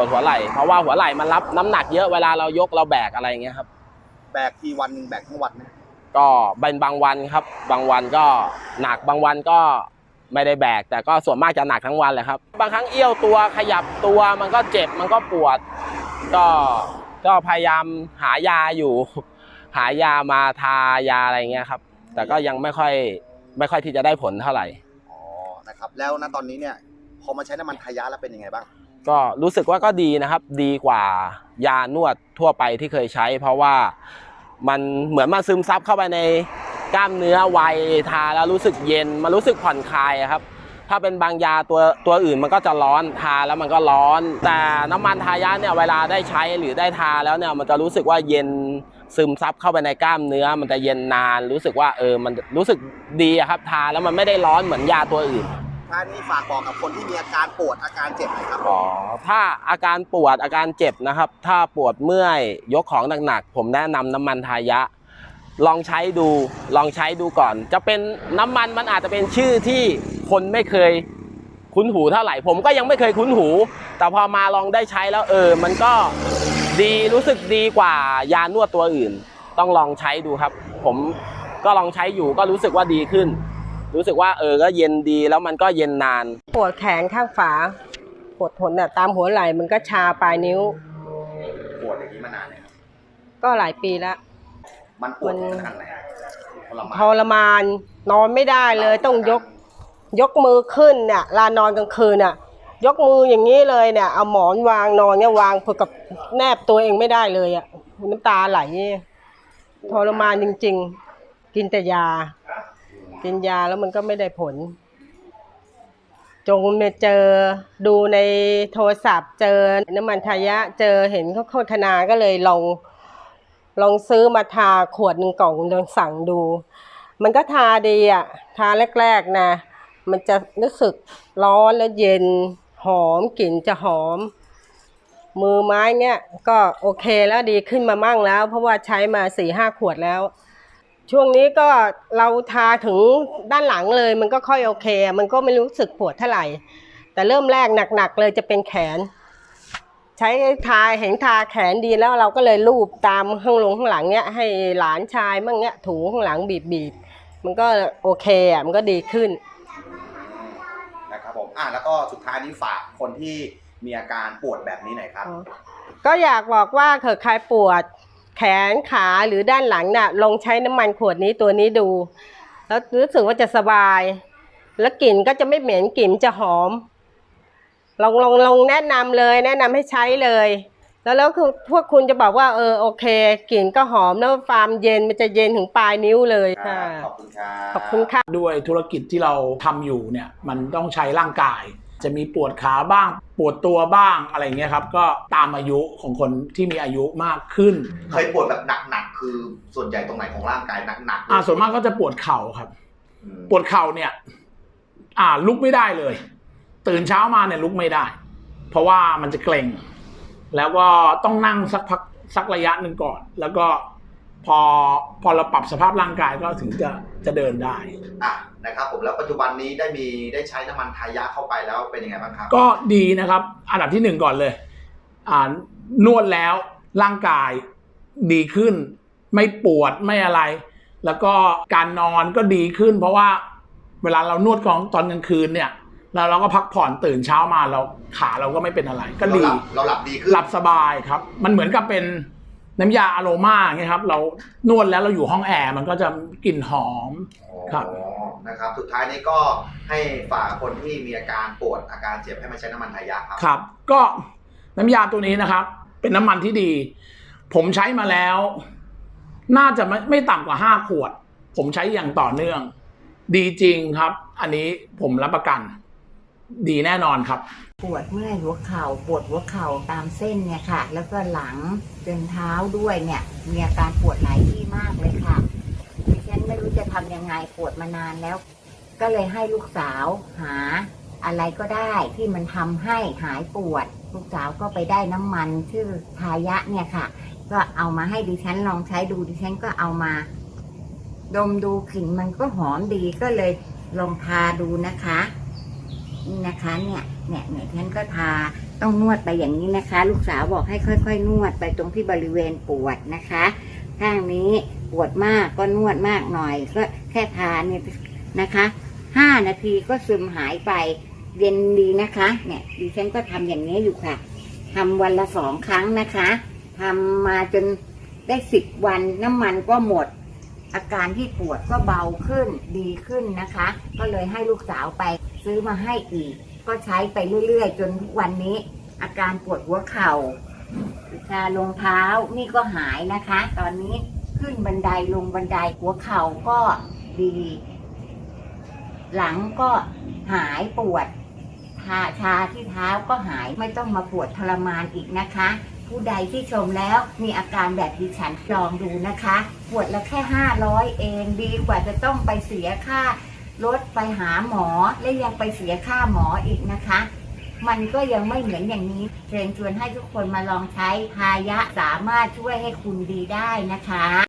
วดหัวไหล่เพราะว่าหัวไหล่มันรับน้ำหนักเยอะเวลาเรายกเราแบกอะไรอย่างเงี้ยครับ แบกทีวันหนึ่งแบกทั้งวันไหมก็เป็นบางวันครับ บางวันก็หนักบางวันก็ไม่ได้แบก แต่ก็ส่วนมากจะหนักทั้งวันเลยครับ บางครั้งเอี้ยวตัวขยับตัวมันก็เจ็บมันก็ปวด ก็ก็พยายามหายาอยู่ หายามาทายาอะไรเงี้ยครับ แต่ก็ยังไม่ค่อยไม่ค่อยที่จะได้ผลเท่าไหร่ อ๋อนะครับ แล้วณตอนนี้เนี่ยพอมาใช้น้ำมันทายะแล้วเป็นยังไงบ้าง ก็รู้สึกว่าก็ดีนะครับ ดีกว่ายานวดทั่วไปที่เคยใช้ เพราะว่ามันเหมือนมาซึมซับเข้าไปในกล้ามเนื้อไวทาแล้วรู้สึกเย็นมันรู้สึกผ่อนคลายครับ ถ้าเป็นบางยาตัวตัวอื่นมันก็จะร้อนทาแล้วมันก็ร้อน แต่น้ำมันทายะเนี่ยเวลาได้ใช้หรือได้ทาแล้วเนี่ยมันจะรู้สึกว่าเย็นซึมซับเข้าไปในกล้ามเนื้อ มันจะเย็นนานรู้สึกว่าเออมันรู้สึกดีครับทาแล้วมันไม่ได้ร้อนเหมือนยาตัวอื่น ท่านนี้ฝากบอกกับคนที่มีอาการปวดอาการเจ็บหน่อยครับอ๋อถ้าอาการปวดอาการเจ็บนะครับ ถ้าปวดเมื่อยยกของหนักๆผมแนะนำน้ำมันทายะ ลองใช้ดูลองใช้ดูก่อน จะเป็นน้ำมันมันอาจจะเป็นชื่อที่คนไม่เคยคุ้นหูเท่าไหร่ ผมก็ยังไม่เคยคุ้นหู แต่พอมาลองได้ใช้แล้วเออ มันก็ดีรู้สึกดีกว่ายานวดตัวอื่น ต้องลองใช้ดูครับ ผมก็ลองใช้อยู่ก็รู้สึกว่าดีขึ้น รู้สึกว่าเออก็เย็นดีแล้วมันก็เย็นนาน ปวดแขนข้างฝา ปวดทนอะตามหัวไหล่มันก็ชาปลายนิ้ว ปวดอย่างนี้มานานเนี่ยครับก็หลายปีแล้วมันปวดถึงขนาดไหนทรมานทรมาน นอนไม่ได้เลยต้องยกยกมือขึ้นเนี่ยลานอนกลางคืนน่ะ ยกมืออย่างนี้เลยเนี่ย เอาหมอนวางนอนเนี่ยวางเพื่อกับแนบตัวเองไม่ได้เลยอะน้ำตาไหลทรมานจริง ๆ กินแต่ยา กินยาแล้วมันก็ไม่ได้ผล จงมาเจอดูในโทรศัพท์ เจอน้ำมันทายะ เจอเห็นเขาโฆษณาก็เลยลองลองซื้อมาทาขวดหนึ่งกล่องลองสั่งดู มันก็ทาดีอะ ทาแรกๆนะ มันจะรู้สึกร้อนแล้วเย็นหอมกลิ่นจะหอม มือไม้เนี่ยก็โอเคแล้วดีขึ้นมามั่งแล้ว เพราะว่าใช้มาสี่ห้าขวดแล้ว ช่วงนี้ก็เราทาถึงด้านหลังเลย มันก็ค่อยโอเค มันก็ไม่รู้สึกปวดเท่าไหร่ แต่เริ่มแรกหนักๆเลยจะเป็นแขน ใช้ทาเห็นทาแขนดีแล้วเราก็เลยลูบตามข้างลงข้างหลังเนี่ยให้หลานชายมั่งเนี่ยถูข้างหลังบีบๆมันก็โอเคอะมันก็ดีขึ้นนะครับผมอะแล้วก็สุดท้ายนี้ฝากคนที่มีอาการปวดแบบนี้หน่อยครับ ก็อยากบอกว่าเกิดใครปวด แขนขาหรือด้านหลังน่ะลองใช้น้ำมันขวดนี้ตัวนี้ดู แล้วรู้สึกว่าจะสบาย แล้วกลิ่นก็จะไม่เหม็นกลิ่นจะหอม ลองลองลองแนะนำเลย แนะนำให้ใช้เลย แล้วแล้วคือพวกคุณจะบอกว่าเออโอเคกลิ่นก็หอมแล้วฟาร์มเย็นมันจะเย็นถึงปลายนิ้วเลยค่ะ ขอบคุณครับ ขอบคุณค่ะ ด้วยธุรกิจที่เราทำอยู่เนี่ยมันต้องใช้ร่างกาย จะมีปวดขาบ้าง ปวดตัวบ้างอะไรเงี้ยครับ ก็ตามอายุของคนที่มีอายุมากขึ้นเคยปวดแบบหนักๆคือส่วนใหญ่ตรงไหนของร่างกายหนักๆเลยอ่าส่วนมากก็จะปวดเข่าครับอืมปวดเข่าเนี่ย อ่าลุกไม่ได้เลย ตื่นเช้ามาเนี่ยลุกไม่ได้ เพราะว่ามันจะเกร็งแล้วก็ต้องนั่งสักพักสักระยะหนึ่งก่อน แล้วก็ พอพอเราปรับสภาพร่างกายก็ถึงจะจะเดินได้อะนะครับผมแล้วปัจจุบันนี้ได้มีได้ใช้น้ำมันทายะเข้าไปแล้วเป็นยังไงบ้างครับ ก็ดีนะครับ อันดับที่หนึ่งก่อนเลยอ่านวดแล้วร่างกายดีขึ้น ไม่ปวดไม่อะไร แล้วก็การนอนก็ดีขึ้น เพราะว่าเวลาเรานวดของตอนกลางคืนเนี่ยแล้วเราก็พักผ่อนตื่นเช้ามาเราขาเราก็ไม่เป็นอะไร ก็เราดีหลับเราหลับดีขึ้นหลับสบายครับ มันเหมือนกับเป็น น้ำยาอะโรมาไงครับ เรานวดแล้วเราอยู่ห้องแอร์มันก็จะกลิ่นหอม ครับอ๋อนะครับ สุดท้ายนี้ก็ให้ฝากคนที่มีอาการปวดอาการเจ็บให้มาใช้น้ำมันทายะครับ ครับ ก็น้ำยาตัวนี้นะครับ เป็นน้ำมันที่ดี ผมใช้มาแล้ว น่าจะไม่ไม่ต่ำกว่าห้าขวด ผมใช้อย่างต่อเนื่อง ดีจริงครับ อันนี้ผมรับประกัน ดีแน่นอนครับ ปวดเมื่อยหัวเข่าปวดหัวเข่าตามเส้นเนี่ยค่ะ แล้วก็หลังจนเท้าด้วยเนี่ยมีอาการปวดหลายที่มากเลยค่ะดิฉันไม่รู้จะทำยังไงปวดมานานแล้ว ก็เลยให้ลูกสาวหาอะไรก็ได้ที่มันทำให้หายปวด ลูกสาวก็ไปได้น้ำมันชื่อทายะเนี่ยค่ะ ก็เอามาให้ดิฉันลองใช้ดูดิฉันก็เอามา ดมดูกลิ่นมันก็หอมดีก็เลยลองทาดูนะคะ นี่นะคะเนี่ยเนี่ยเนี่ยฉันก็ทาต้องนวดไปอย่างนี้นะคะ ลูกสาวบอกให้ค่อย ๆ นวดไปตรงที่บริเวณปวดนะคะ ข้างนี้ปวดมากก็นวดมากหน่อย ก็แค่ทานเนี่ยนะคะห้านาทีก็ซึมหายไปเย็นดีนะคะ เนี่ยดิฉันก็ทำอย่างนี้อยู่ค่ะทำวันละสองครั้งนะคะทำมาจนได้สิบวันน้ำมันก็หมด อาการที่ปวดก็เบาขึ้นดีขึ้นนะคะ ก็เลยให้ลูกสาวไป ซื้อมาให้อีก ก็ใช้ไปเรื่อย ๆ จนทุกวันนี้ อาการปวดหัวเข่าชาลงเท้านี่ก็หายนะคะ ตอนนี้ขึ้นบันไดลงบันไดหัวเข่าก็ดี หลังก็หายปวดชาชาที่เท้าก็หายไม่ต้องมาปวดทรมานอีกนะคะ ผู้ใดที่ชมแล้วมีอาการแบบดิฉันลองดูนะคะ ปวดละแค่ห้าร้อยเองดีกว่าจะต้องไปเสียค่า รถไปหาหมอและยังไปเสียค่าหมออีกนะคะ มันก็ยังไม่เหมือนอย่างนี้เชิญชวนให้ทุกคนมาลองใช้ทายะสามารถช่วยให้คุณดีได้นะคะ